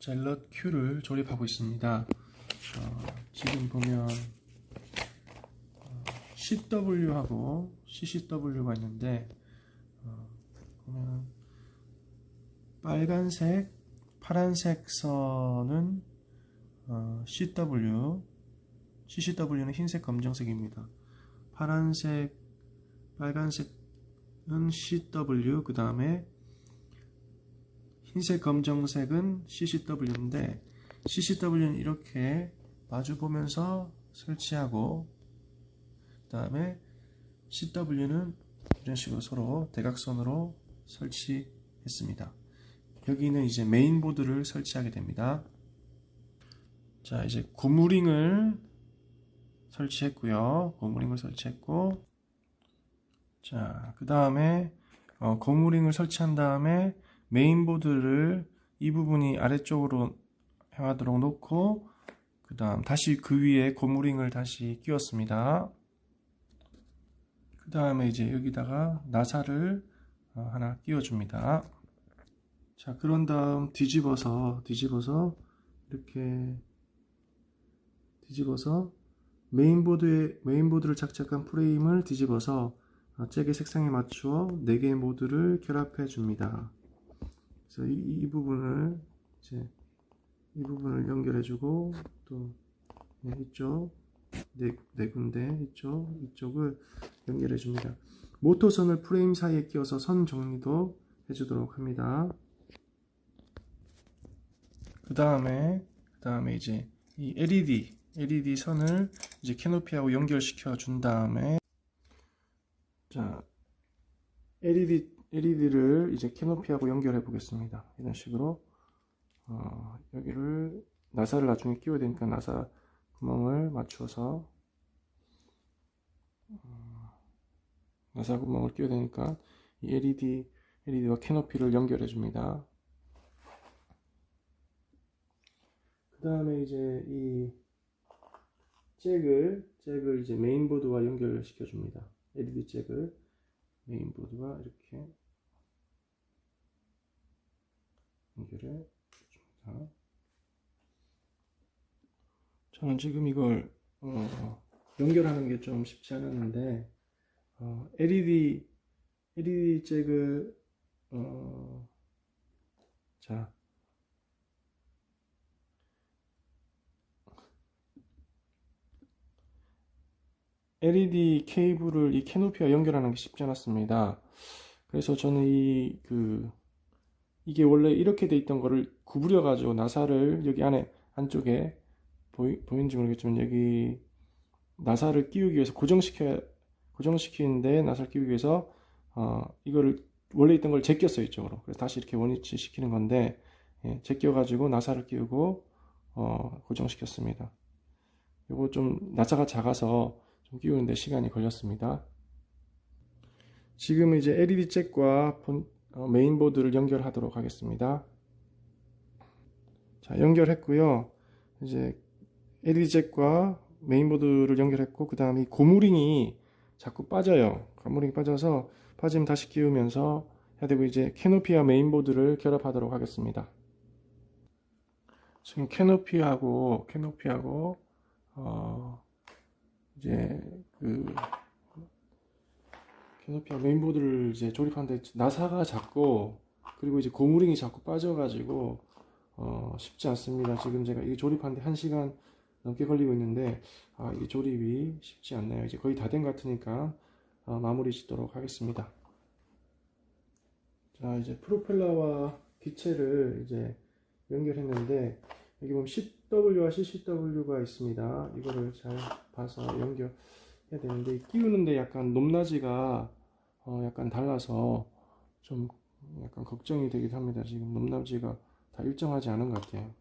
젤럿 Q를 조립하고 있습니다. 어, 지금 보면 어, CW하고 CCW가 있는데 어, 보면 빨간색, 파란색 선은 어, CW, CCW는 흰색, 검정색입니다. 파란색, 빨간색은 CW, 그 다음에 흰색 검정색은 CCW인데 CCW는 이렇게 마주 보면서 설치하고 그 다음에 CW는 이런 식으로 서로 대각선으로 설치했습니다. 여기는 이제 메인보드를 설치하게 됩니다. 자 이제 고무링을 설치했고요. 고무링을 설치했고 자 그 다음에 어, 고무링을 설치한 다음에 메인보드를 이 부분이 아래쪽으로 향하도록 놓고 그 다음 다시 그 위에 고무링을 다시 끼웠습니다. 그 다음에 이제 여기다가 나사를 어, 하나 끼워줍니다. 자 그런 다음 뒤집어서 뒤집어서 이렇게 뒤집어서 메인보드에 메인보드를 장착한 프레임을 뒤집어서 어, 잭의 색상에 맞추어 4개의 모드를 결합해 줍니다. 그래서 이, 이 부분을 이제 이 부분을 연결해주고 또 네, 이쪽 네, 네 군데 이쪽 이쪽을 연결해 줍니다. 모터선을 프레임 사이에 끼워서 선 정리도 해주도록 합니다. 그 다음에 그 다음에 이제 이 LED LED 선을 이제 캐노피하고 연결시켜 준 다음에 자 LED LED를 이제 캐노피하고 연결해 보겠습니다. 이런 식으로 어, 여기를 나사를 나중에 끼워야 되니까 나사 구멍을 맞춰서 어, 나사 구멍을 끼워야 되니까 이 LED LED와 캐노피를 연결해 줍니다. 그 다음에 이제 이 잭을 잭을 이제 메인보드와 연결시켜 줍니다. LED 잭을 메인보드와 이렇게 연결해 줍니다. 저는 지금 이걸 어, 연결하는 게 좀 쉽지 않았는데 어, LED LED 잭을 어, 자 LED 케이블을 이 캐노피와 연결하는 게 쉽지 않았습니다. 그래서 저는 이 그 이게 원래 이렇게 돼 있던 거를 구부려 가지고 나사를 여기 안에 안쪽에 보이, 보이는지 모르겠지만 여기 나사를 끼우기 위해서 고정시켜 고정시키는데 나사를 끼우기 위해서 어 이거를 원래 있던 걸 제꼈어요 이쪽으로 그래서 다시 이렇게 원위치 시키는 건데 예, 제껴 가지고 나사를 끼우고 어 고정시켰습니다. 이거 좀 나사가 작아서 좀 끼우는데 시간이 걸렸습니다. 지금 이제 LED 잭과 본, 어, 메인보드를 연결하도록 하겠습니다. 자, 연결했고요. 이제 LED 잭과 메인보드를 연결했고 그 다음에 고무링이 자꾸 빠져요. 고무링이 빠져서 빠지면 다시 끼우면서 해야 되고 이제 캐노피와 메인보드를 결합하도록 하겠습니다. 지금 캐노피하고 캐노피하고 어, 이제 그 캐노피아 메인보드를 이제 조립하는데 나사가 작고 그리고 이제 고무링이 자꾸 빠져가지고 어 쉽지 않습니다. 지금 제가 이 조립하는데 한 시간 넘게 걸리고 있는데 아 이게 조립이 쉽지 않네요. 이제 거의 다 된 것 같으니까 어, 마무리 짓도록 하겠습니다. 자 이제 프로펠러와 기체를 이제 연결했는데 여기 보면 CW와 CCW가 있습니다. 이거를 잘 봐서 연결해야 되는데 끼우는데 약간 높낮이가 어 약간 달라서 좀 약간 걱정이 되기도 합니다. 지금 높낮이가 다 일정하지 않은 것 같아요.